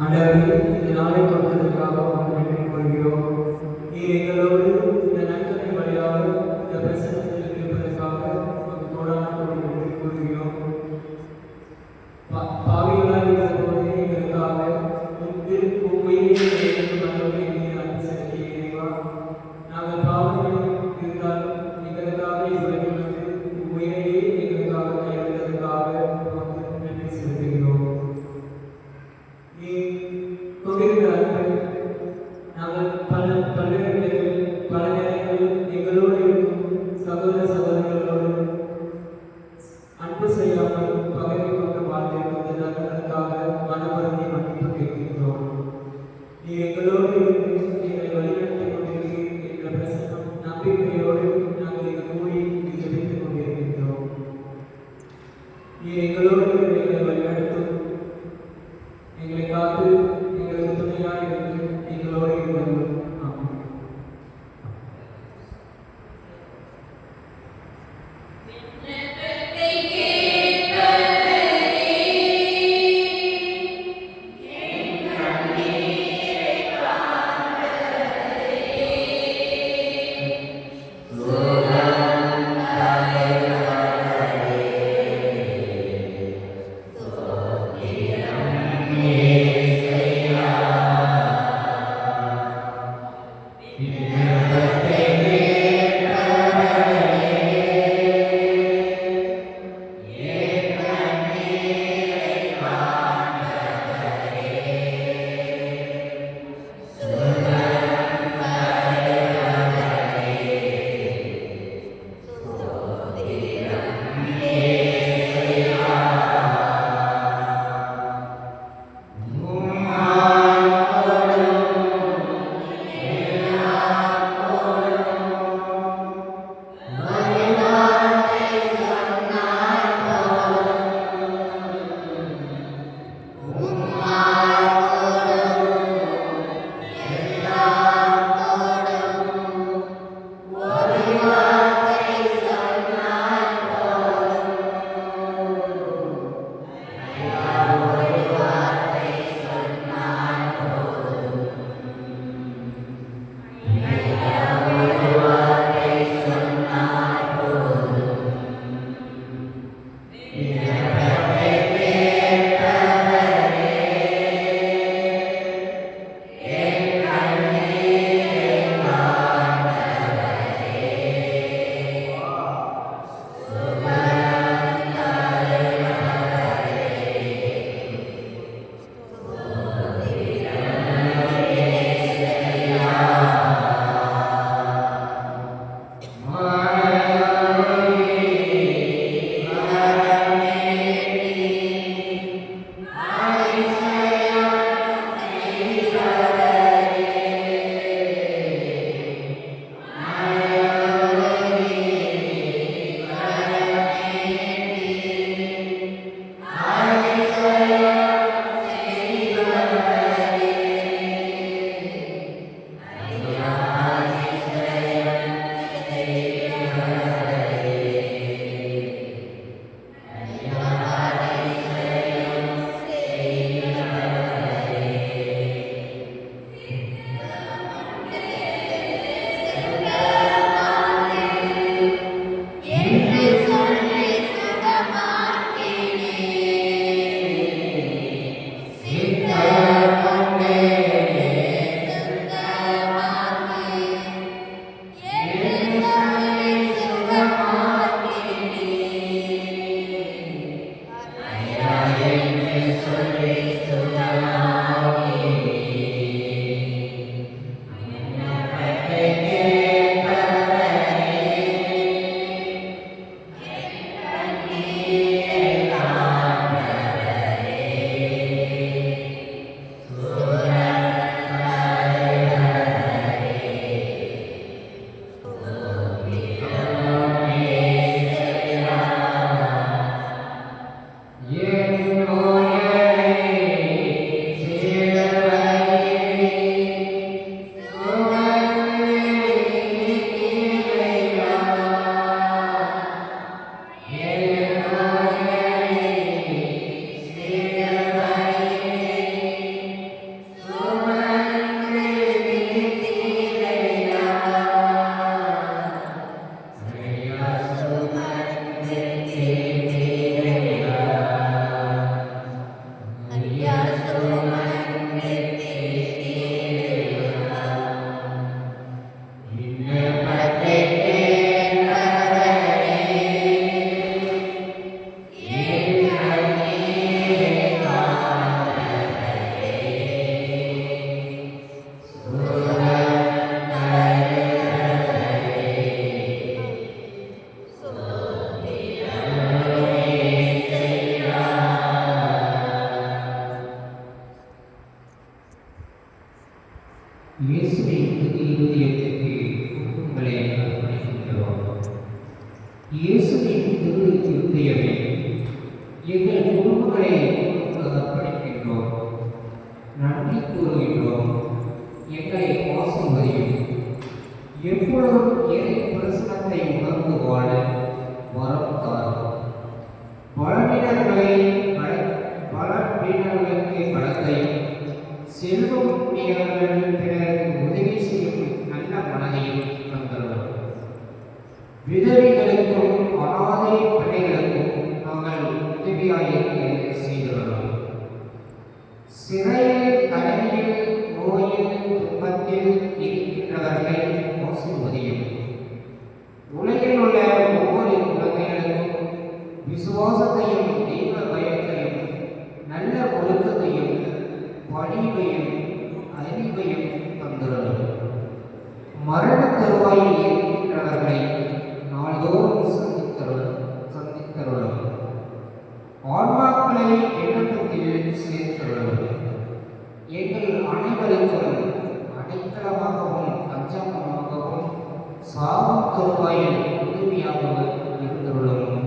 ஆண்டவரே இந்த நாளை கொடுத்ததற்காக உமக்கு செல்வம் உடையவர்கள் மரண தருவாயில் ஏற்பட்டவர்களை நாள்தோறும் சந்தித்தருள் சந்தித்தருளும். ஆன்மாக்களை எண்ணத்தில் சேர்த்தருளும். எங்கள் அனைவருக்கும் அடித்தளமாகவும் அஞ்சமாகவும் சாவும் தருவாயில் உதவியாகவும் இருந்தருளும்.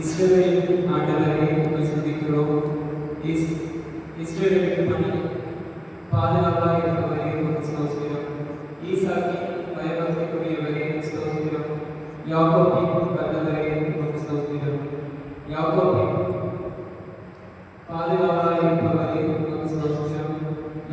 இஸ்ரவேலின் ஆண்டவரை உம்மை துதிக்கிறோம் இஸ் இஸ்ரவேலுக்கு பணி பாதுகாப்பாக இருப்பவரே உமக்கு ஸ்தோத்திரம் ஈசாக்கின் பயபக்திக்குரியவரே ஸ்தோத்திரம் யாக்கோபின் கண்டவரே உமக்கு ஸ்தோத்திரம் யாக்கோபின் பாதுகாப்பாக இருப்பவரே உமக்கு ஸ்தோத்திரம்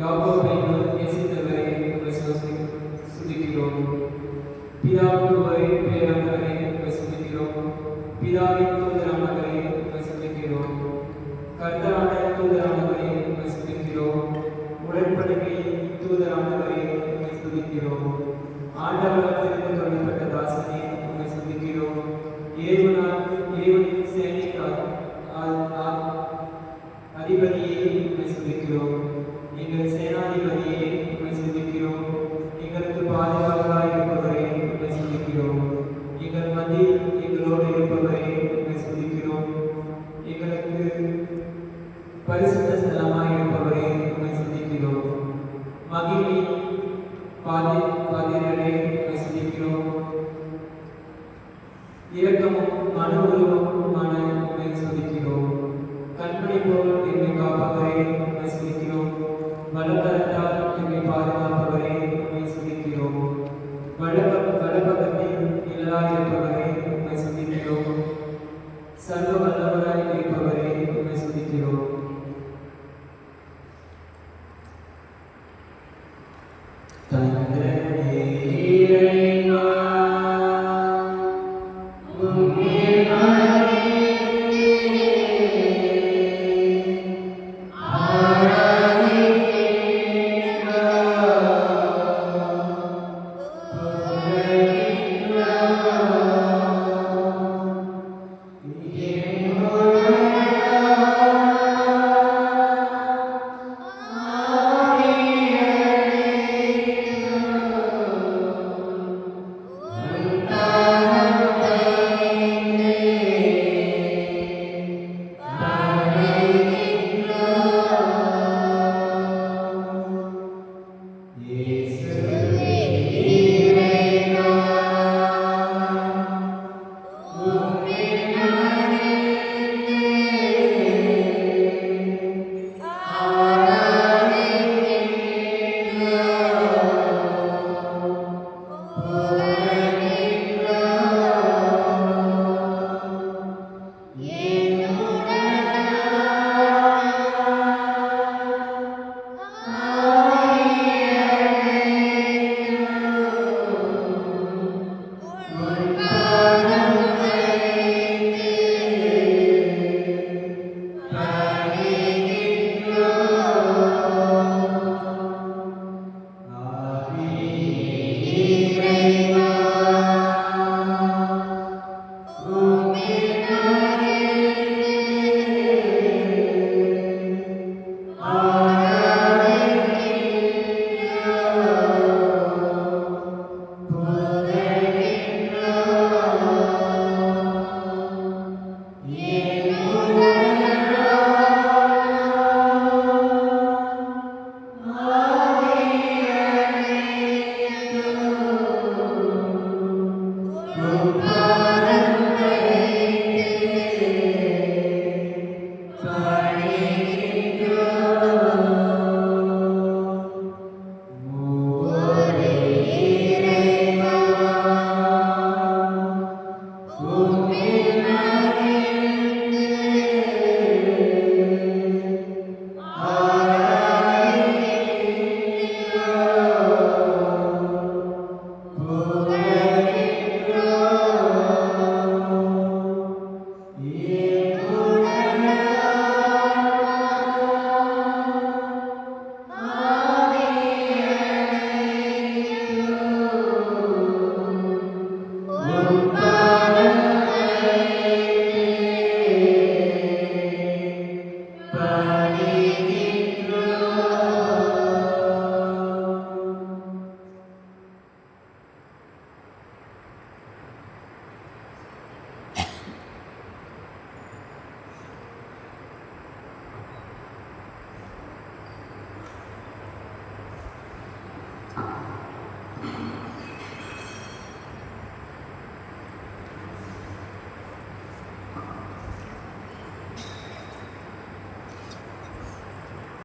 யாக்கோபை நேசித்தவரே உம்மை ஸ்தோத்திரம் துதிக்கிறோம் பிதாவுக்கு பிதாவின் தூதரானவரே உம்மை துதிக்கிறோம் கர்த்தரான தூதரானவரே உம்மை துதிக்கிறோம் உடன்படிக்கையின் தூதரானவரே உம்மை துதிக்கிறோம் ஆண்டவரால் தெரிந்து கொள்ளப்பட்ட தாசனே உம்மை துதிக்கிறோம் ஏவனால் ஏவனின் சேனைக்கு ஆ- ஆ- அதிபதியே உம்மை துதிக்கிறோம் எங்கள் சேனாதிபதியே உம்மை துதிக்கிறோம் எங்களுக்கு பாதுகாப்பாக இருப்பவரே உம்மை துதிக்கிறோம் எங்கள் மத்தியில் parece una escalama y